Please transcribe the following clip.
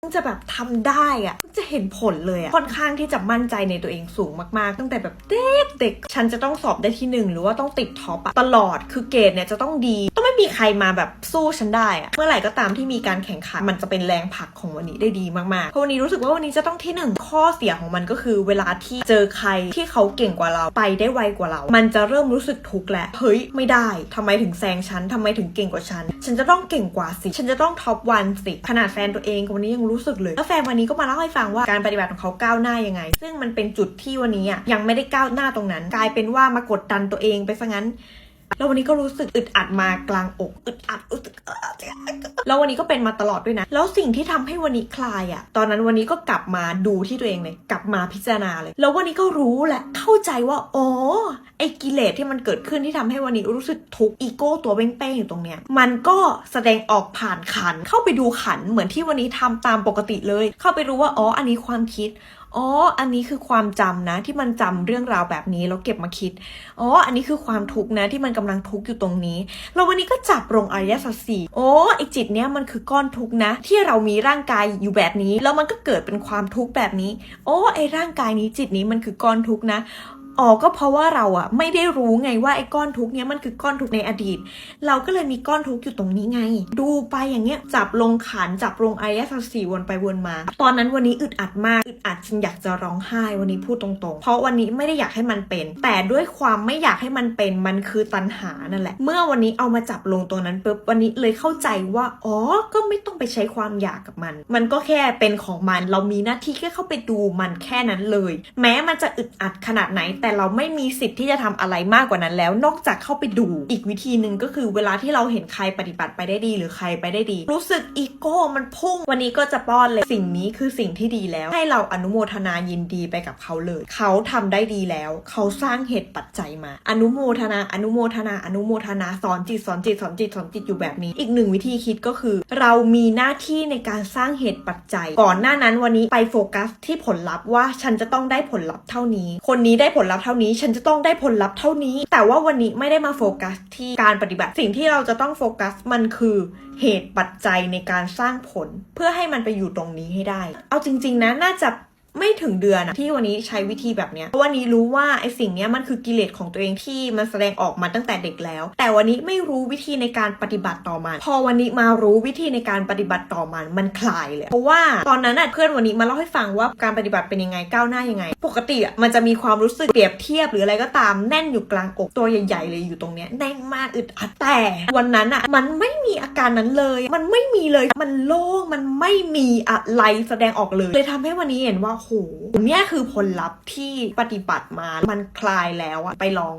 เพิ่งจะแบบทำได้อะเพิ่งจะเห็นผลเลยอะค่อนข้างที่จะมั่นใจในตัวเองสูงมากๆ ตั้งแต่แบบเด็กเด็กๆฉันจะต้องสอบได้ที่หนึ่งหรือว่าต้องติดท็อปอะตลอดคือเกรดเนี่ยจะต้องดี ต้องไม่มีใครมาแบบสู้ฉันได้อะเมื่อไหร่ก็ตามที่มีการแข่งขันมันจะเป็นแรงผลักของวันนี้ได้ดีมากๆเพราะวันนี้รู้สึกว่าวันนี้จะต้องที่หนึ่งข้อเสียของมันก็คือ เวลาที่เจอใครที่เขาเก่งกว่าเราไปได้ไวกว่าเรา มันจะเริ่มรู้สึกทุกข์แหละเฮ้ยไม่ได้ทำไมถึงแซงฉันทำไมถึงเก่งกว่าฉัน ฉันจะต้องเก่งกว่าสิฉันจะต้องท็อปวันสิขนาดแฟนตัวเองวันนี้ยังรู้สึกเลย แล้วแฟนวันนี้ก็มาเล่าให้ฟังว่าการปฏิบัติของเขาก้าวหน้ายังไง ซึ่งมันเป็นจุดที่วันนี้อะยังไม่ได้ก้าวหน้าตรงนั้น กลายเป็นว่ามากดดันตัวเองไปซะงั้น แล้ววันนี้ก็รู้สึกอึดอัดมากลางอก อึดอัดอึดอัด แล้ววันนี้ก็เป็นมาตลอดด้วยนะ แล้วสิ่งที่ทำให้วันนี้คลายอะ่ะ ตอนนั้นวันนี้ก็กลับมาดูที่ตัวเองเลย กลับมาพิจารณาเลย แล้ววันนี้ก็รู้แหละ เข้าใจว่าอ๋อไอ้กิเลสที่มันเกิดขึ้นที่ทำให้วันนี้รู้สึกทุกข์อีโก้ตัวเป้งๆอยู่ตรงเนี้ย มันก็แสดงออกผ่านขัน เข้าไปดูขันเหมือนที่วันนี้ทำตามปกติเลย เข้าไปรู้ว่าอ๋ออันนี้ความคิดอ๋อ อันนี้คือความจำนะ ที่มันจำเรื่องราวแบบนี้แล้วเก็บมาคิด อ๋อ อันนี้คือความทุกข์นะ ที่มันกำลังทุกข์อยู่ตรงนี้ เราวันนี้ก็จับลงอริยสัจสี่โอ้ไอจิตเนี้ยมันคือก้อนทุกข์นะ ที่เรามีร่างกายอยู่แบบนี้ แล้วมันก็เกิดเป็นความทุกข์แบบนี้ โอ้ไอร่างกายนี้จิตนี้มันคือก้อนทุกข์นะ อ๋อก็เพราะว่าเราอะไม่ได้รู้ไงว่าไอ้ก้อนทุกเนี้ยมันคือก้อนทุกในอดีต เราก็เลยมีก้อนทุกอยู่ตรงนี้ไง ดูไปอย่างเงี้ยจับลงขันจับลงไอเอสสีวนไปวนมา ตอนนั้นวันนี้อึดอัดมากอึดอัดจนอยากจะร้องไห้วันนี้พูดตรงๆ เพราะวันนี้ไม่ได้อยากให้มันเป็น แต่ด้วยความไม่อยากให้มันเป็นมันคือตัณหานั่นแหละ เมื่อวันนี้เอามาจับลงตรงนั้นปุ๊บวันนี้เลยเข้าใจว่าอ๋อก็ไม่ต้องไปใช้ความอยากกับมัน มันก็แค่เป็นของมัน เรามีหน้าที่แค่เข้าไปดูมันแค่นั้นเลย แม้มันจะอึดอัดขนาดไหนแต่แต่เราไม่มีสิทธิ์ที่จะทำอะไรมากกว่านั้นแล้ว นอกจากเข้าไปดูอีกวิธีหนึ่งก็คือเวลาที่เราเห็นใครปฏิบัติไปได้ดี หรือใครไปได้ดี รู้สึกอีโก้มันพุ่ง วันนี้ก็จะป้อนเลยสิ่งนี้คือสิ่งที่ดีแล้ว ให้เราอนุโมทนายินดีไปกับเขาเลย เขาทำได้ดีแล้ว เขาสร้างเหตุปัจจัยมา อนุโมทนา อนุโมทนา อนุโมทนาสอนจิตสอนจิตสอนจิตสอนจิตอยู่แบบนี้ อีกหนึ่งวิธีคิดก็คือ เรามีหน้าที่ในการสร้างเหตุปัจจัย ก่อนหน้านั้นวันนี้ไปโฟกัสที่ผลลัพธ์ว่าฉันจะต้องได้ผลลัพธ์เท่านี้ คนนี้ได้ผลลัพธ์เท่านี้ ฉันจะต้องได้ผลลัพธ์เท่านี้ แต่ว่าวันนี้ไม่ได้มาโฟกัสที่การปฏิบัติ สิ่งที่เราจะต้องโฟกัสมันคือเหตุปัจจัยในการสร้างผล เพื่อให้มันไปอยู่ตรงนี้ให้ได้ เอาจริง ๆนะน่าจะ ไม่ถึงเดือนอะที่วันนี้ใช้วิธีแบบเนี้ยเพราะวันนี้รู้ว่าไอ้สิ่งเนี้ยมันคือกิเลสของตัวเองที่มันแสดงออกมาตั้งแต่เด็กแล้ว แต่วันนี้ไม่รู้วิธีในการปฏิบัติต่อมัน พอวันนี้มารู้วิธีในการปฏิบัติต่อมันมันคลายเลย เพราะว่าตอนนั้นอะเพื่อนวันนี้มาเล่าให้ฟังว่าการปฏิบัติเป็นยังไงก้าวหน้ายังไง ปกติอะมันจะมีความรู้สึกเปรียบเทียบหรืออะไรก็ตามแน่นอยู่กลางอกตัวใหญ่ๆเลยอยู่ตรงเนี้ยแน่นมากอึดอัดแต่วันนั้นอะมันไม่มีอาการนั้นเลย มันไม่มีเลยมันโล่งมันไม่มีอะไรแสดงออกเลยเลยทำให้วันนี้เห็นว่าโหเนี่ยคือผลลัพธ์ที่ปฏิบัติมา มันคลายแล้วอะไปลอง